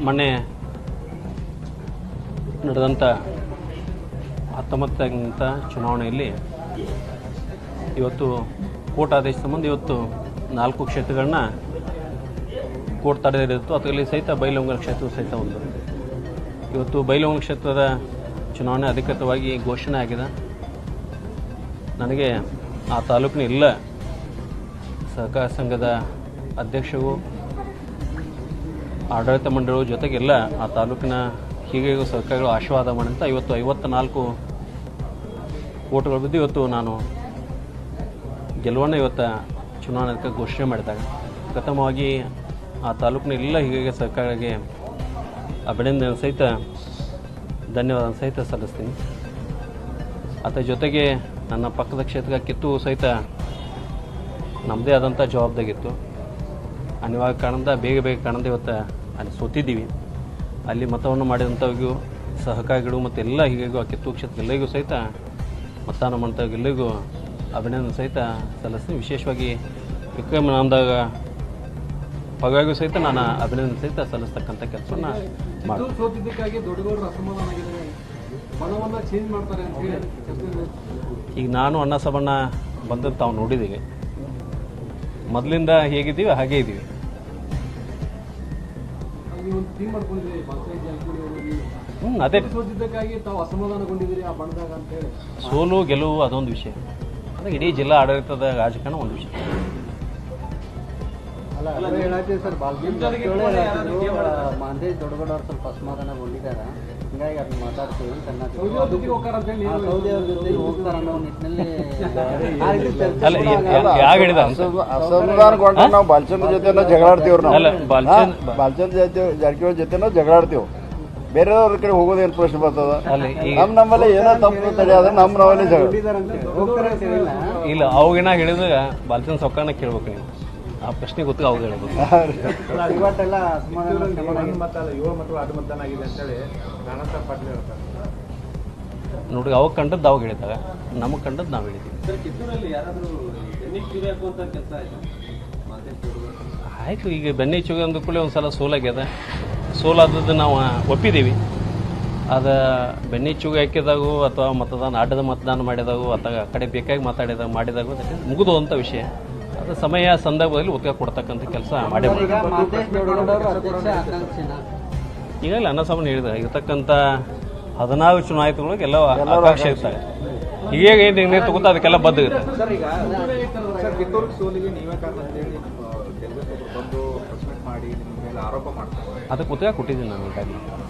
ಮೊನ್ನೆ ನಡೆದಂಥ ಹತ್ತೊಂಬತ್ತಂಥ ಚುನಾವಣೆಯಲ್ಲಿ ಇವತ್ತು ಕೋರ್ಟ್ ಆದೇಶ ಸಂಬಂಧ ಇವತ್ತು ನಾಲ್ಕು ಕ್ಷೇತ್ರಗಳನ್ನ ಕೋರ್ಟ್ ತಡೆದಿರುತ್ತು ಅದರಲ್ಲಿ ಸಹಿತ ಬೈಲಂಗಲ್ ಕ್ಷೇತ್ರ ಸಹಿತ ಒಂದು. ಇವತ್ತು ಬೈಲಂಗಲ್ ಕ್ಷೇತ್ರದ ಚುನಾವಣೆ ಅಧಿಕೃತವಾಗಿ ಘೋಷಣೆ ಆಗಿದೆ. ನನಗೆ ಆ ತಾಲೂಕಿನ ಎಲ್ಲ ಸಹಕಾರ ಸಂಘದ ಅಧ್ಯಕ್ಷರು ಆಡಳಿತ ಮಂಡಳಿಗಳ ಜೊತೆಗೆಲ್ಲ, ಆ ತಾಲೂಕಿನ ಹೀಗೆ ಸರ್ಕಾರಗಳು ಆಶೀರ್ವಾದ ಮಾಡಂತ ಇವತ್ತು ಐವತ್ತ ನಾಲ್ಕು ಓಟ್ಗಳು ಬಿದ್ದು ಇವತ್ತು ನಾನು ಗೆಲುವನ್ನು ಇವತ್ತು ಅದಕ್ಕೆ ಘೋಷಣೆ ಮಾಡಿದಾಗ. ಪ್ರಥಮವಾಗಿ ಆ ತಾಲೂಕಿನ ಎಲ್ಲ ಹೀಗೆ ಸರ್ಕಾರಗಳಿಗೆ ಅಭಿನಂದನೆ ಸಹಿತ ಧನ್ಯವಾದ ಸಹಿತ ಸಲ್ಲಿಸ್ತೀನಿ. ಅದರ ಜೊತೆಗೆ ನನ್ನ ಪಕ್ಕದ ಕ್ಷೇತ್ರ ಕಿತ್ತು ಸಹಿತ ನಮ್ಮದೇ ಆದಂಥ ಜವಾಬ್ದಾರಿತ್ತು ಅನಿವಾರ್ಯ ಕಾರಣದಿಂದ, ಬೇಗ ಬೇಗ ಕಾರಣದಿಂದ ಇವತ್ತು ಅಲ್ಲಿ ಸೋತಿದ್ದೀವಿ. ಅಲ್ಲಿ ಮತವನ್ನು ಮಾಡಿದಂಥವ್ರಿಗೂ ಸಹಕಾರಿಗಳು ಮತ್ತು ಎಲ್ಲ ಹೀಗೆಗೂ ಆ ಕಿತ್ತೂರು ಕ್ಷೇತ್ರ ಎಲ್ಲರಿಗೂ ಸಹಿತ ಮತದಾನ ಮಾಡ್ತಾಗ ಎಲ್ಲರಿಗೂ ಅಭಿನಂದನೆ ಸಹಿತ ಸಲ್ಲಿಸ್ತೀನಿ. ವಿಶೇಷವಾಗಿ ವಿಕ್ರಮ ನಾಮದಾಗ ಪಗಾರಿಗೂ ಸಹಿತ ನಾನು ಅಭಿನಂದನೆ ಸಹಿತ ಸಲ್ಲಿಸ್ತಕ್ಕಂಥ ಕೆಲಸವನ್ನು ಈಗ ನಾನು ಅಣ್ಣ ಸಬಣ್ಣ ಬಂದದ್ದು ತಾವು ನೋಡಿದ್ದೀವಿ. ಮೊದಲಿಂದ ಹೇಗಿದ್ದೀವಿ ಹಾಗೇ ಇದ್ದೀವಿ. ಹ್ಞೂ ಅದೇ. ಸೋತಿದ್ದಕ್ಕಾಗಿ ತಾವು ಅಸಮಾಧಾನಗೊಂಡಿದ್ದೀರಿ ಆ ಬಣದಾಗ ಅಂತ ಹೇಳಿ. ಸೋಲು ಗೆಲುವು ಅದೊಂದು ವಿಷಯ. ಅದಕ್ಕೆ ಇಡೀ ಜಿಲ್ಲಾ ಆಡಳಿತದ ರಾಜಕಾರಣ ಒಂದು ವಿಷಯ. ಅಲ್ಲ ಅದು ಹೇಳತ್ತೀವಿ ಸರ್ ಮಾಂದೇಶ್ ದೊಡ್ಡಗೌಡ ಅವ್ರು ಸ್ವಲ್ಪ ಅಸಮಾಧಾನಗೊಂಡಿದ್ದಾರೆ? ಹಿಂಗಾಗಿ ಅದನ್ನ ಮಾತಾಡ್ತೀವಿ. ಸೌದಿ ಅವ್ರ ಜೊತೆ ಹೋಗ್ತಾರ ಅನ್ನೋ ನಿಟ್ಟಿನಲ್ಲಿ ಅಸಮಾಧಾನಗೊಂಡ್ರೆ ನಾವು ಬಾಲಚಂದ್ರ ಜೊತೆನ ಜಗಳಾಡ್ತೀವ್ರಿ ನಾವು. ಬಾಲಚಂದ್ರ ಜೊತೆ ಜಾರಕಿಹೊಳಿ ಜೊತೆನೋ ಜಗಳಾಡ್ತೀವಿ ಬೇರೆಯವ್ರ ಕಡೆ ಹೋಗೋದೇನು ಪ್ರಶ್ನೆ ಬರ್ತದ. ಅಲ್ಲ ಈಗ ನಮ್ ನಮ್ಮಲ್ಲಿ ಏನೋ ತಪ್ಪು ತಡೆಯಾದ್ರೆ ನಮ್ ನಾವಲ್ಲಿ ಜಗಳ ಇಲ್ಲ ಅವಾಗೇನ ಹೇಳಿದಾಗ ಬಾಲ್ಚಂದ್ ಸೊಕ್ಕಣ್ಣ ಕೇಳ್ಬೇಕು ನೀವು ಆ ಪ್ರಶ್ನೆಗೆ ಉತ್ತರ ಅವಾಗ ಹೇಳ್ಬೋದು ಇವತ್ತೆಲ್ಲ ಮತ್ತು ಮತದಾನ ಆಗಿದೆ ಪಾಟೀಲ್ ಹೇಳ್ತಾರೆ. ನೋಡಿ ಅವಾಗ ಕಂಡದ್ದು ಅವಾಗ ಹೇಳಿದಾಗ ನಮಗೆ ಕಂಡದ್ದು ನಾವು ಹೇಳಿದ್ದೀವಿ. ಸರ್ ಕಿತ್ತೂರಲ್ಲಿ ಯಾರಾದರೂ ಎನ್ನಿಕ್ ಕಿವಿ ಕೆಲಸ ಆಯ್ತು? ಈಗ ಬೆನ್ನೆ ಚುಗ ಅಂದ ಕೂಡಲೇ ಒಂದು ಸಲ ಸೋಲಾಗ್ಯದ. ಸೋಲಾದದ್ದು ನಾವು ಒಪ್ಪಿದ್ದೀವಿ. ಅದು ಬೆನ್ನೆ ಚುಗ ಹಾಕಿದಾಗು ಅಥವಾ ಮತದಾನ ಅಡ್ಡದ ಮತದಾನ ಮಾಡಿದಾಗು ಅಥವಾ ಆ ಕಡೆ ಬೇಕಾಗಿ ಮಾತಾಡಿದಾಗ ಮಾಡಿದಾಗು ಅಂತ ವಿಷಯ. ಅದು ಸಮಯ ಸಂದರ್ಭದಲ್ಲಿ ಉತ್ತರ ಕೊಡ್ತಕ್ಕಂಥ ಕೆಲಸ ಮಾಡೇ ಈಗಾಗಲೇ ಅನ್ನ ಸಾಮಾನ್ಯ ಹೇಳಿದ ಇರತಕ್ಕಂಥ ಹದಿನಾರು ಚುನಾಯಿತಗಳಿಗೆ ಎಲ್ಲ ಆಕಾಂಕ್ಷೆ ಇರ್ತಾರೆ. ಈಗ ಏನು ನಿರ್ಣಯ ತಗೋತಾ ಅದಕ್ಕೆಲ್ಲ ಬದ್ದು. ಇರುತ್ತೆ ಸರ್ ಈಗ ಸರ್ ಕಿತ್ತೂರು ಸೋಲಿಗೆ ನೀವೇ ಅಂತ ಹೇಳಿ ನಿಮ್ಮ ಬಂದು ಪ್ರೆಸ್ಮೆಂಟ್ ಮಾಡಿ ನಿಮ್ಮ ಮೇಲೆ ಆರೋಪ ಮಾಡ್ತಾರೆ. ಅದಕ್ಕೆ ಉತ್ತರ ಕೊಟ್ಟಿದ್ದೀನಿ ನಾನು. ಈಗಾಗಲೇ